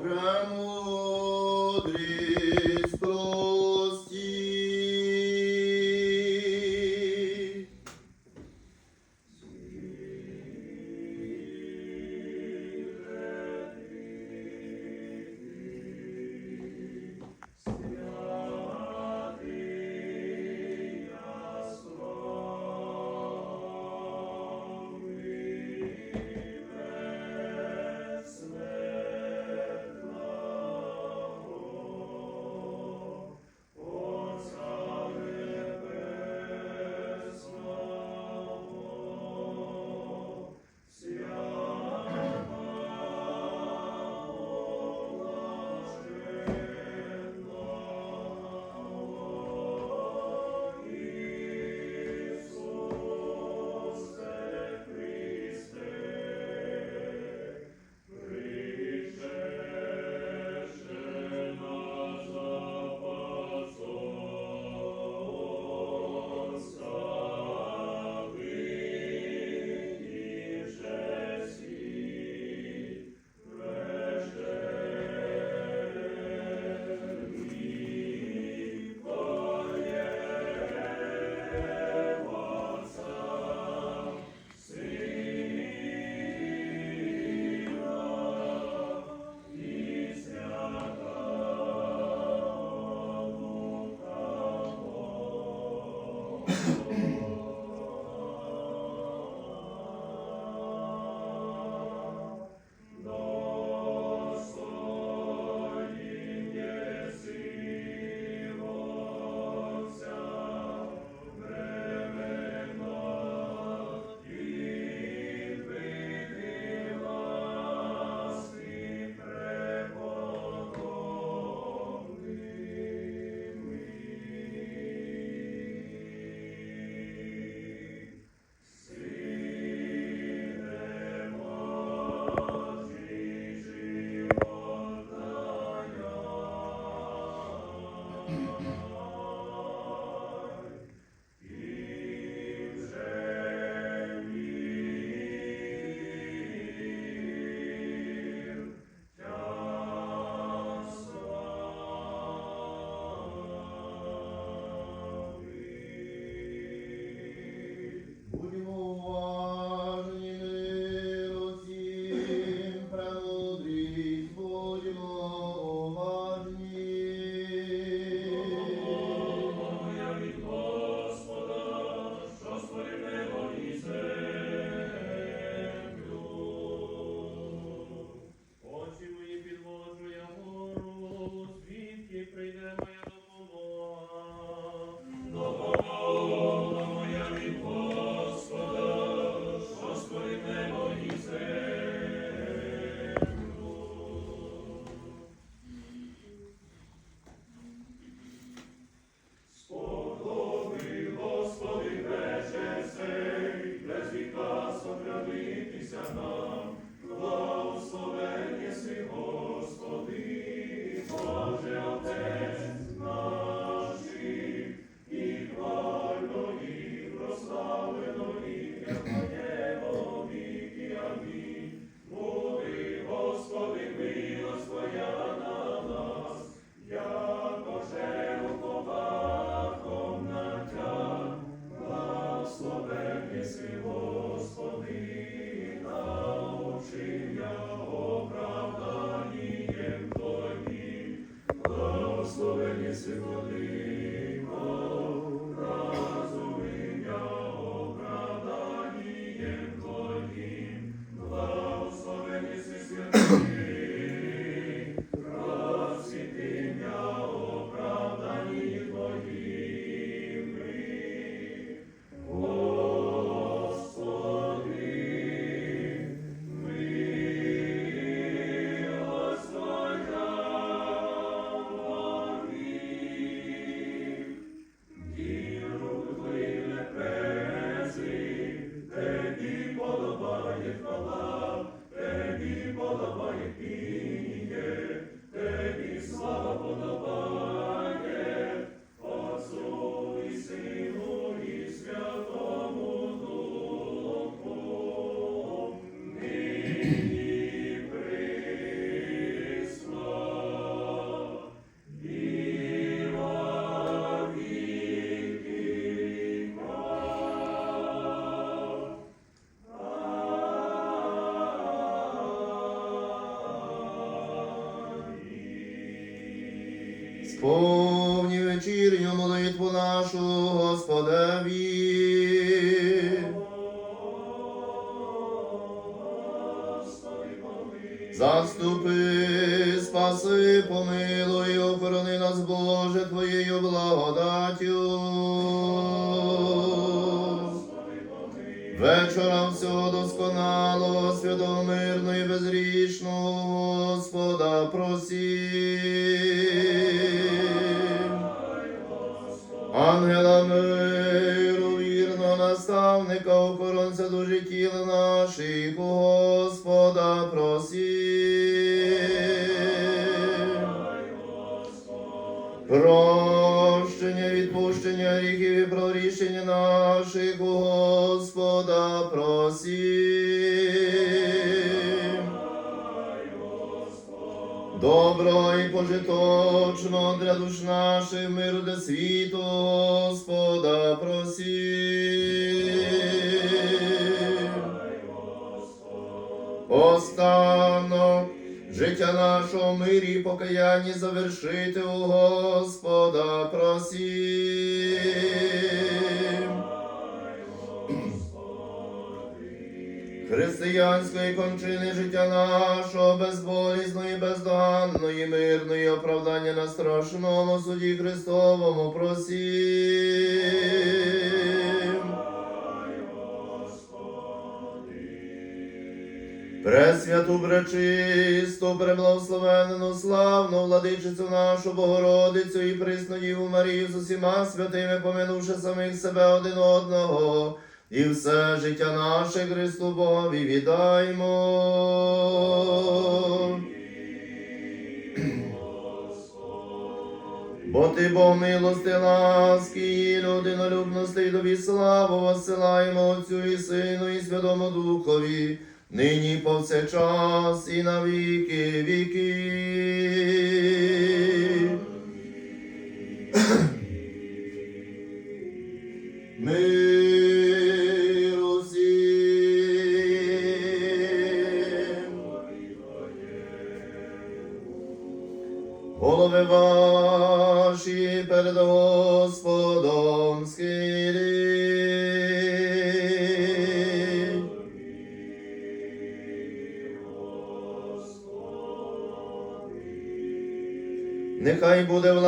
Ramos. Señor. Сповні вечірню молитву нашу, Господеві. Заступи, спаси, помилуй, охорони Вечора всього досконалого, святого мирного і безрічного Господа просім. Ангела миру, вірного наставника, охоронця дуже тіла наших, Господа просім. Прощення, відпущення гріхів і прорішення наших, у Господа просім. Добро і пожиточно для душ наших миру для світу, Господа просім. Останок життя нашого мирі і покаянні завершити у Господа просім. Християнської кончини життя нашого, безболісної, бездоганної, мирної оправдання на страшному суді Христовому просім. Пресвяту пречисту, преблагословенну, славну владичицю нашу Богородицю і присну Діву Марію з усіма святими, поминувши самих себе один одного, і все життя наше Христу Богові віддаймо. Бо ти Бог милости, ласки, людинолюбності, тобі славу посилаємо Отцю і Сину, і Святому Духові, нині і повсякчас, і на віки віки. Усім. Голови ваші перед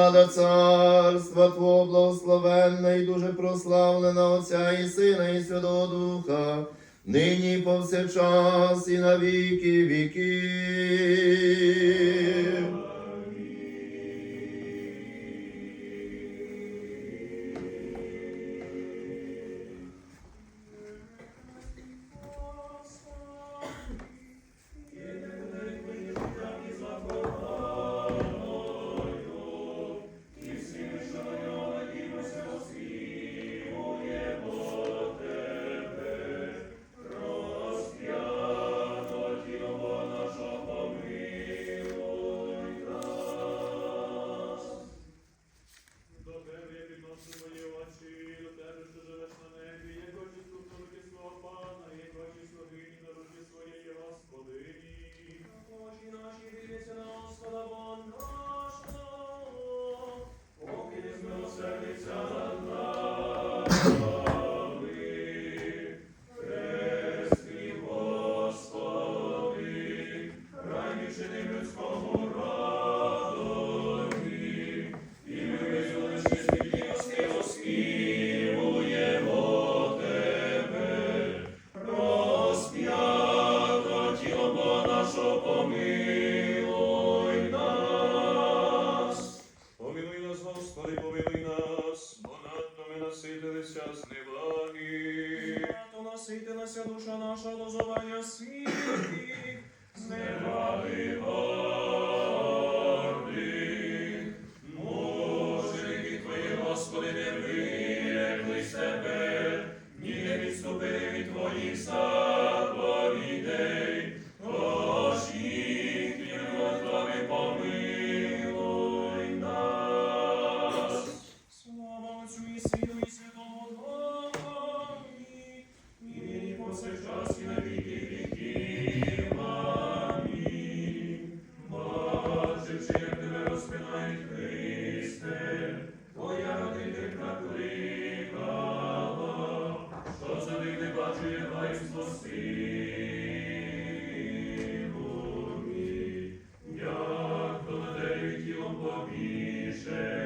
влада царства Твого благословенна і дуже прославлена Отця і Сина, і Святого Духа, нині і повсякчас, і на віки віків. повсякчас і на віки віків. Амінь. Бачивши, як тебе розпинають Христе, Твоя родителька кликала, що за ним не бачує, дай спасибо мій, як тілом побіше.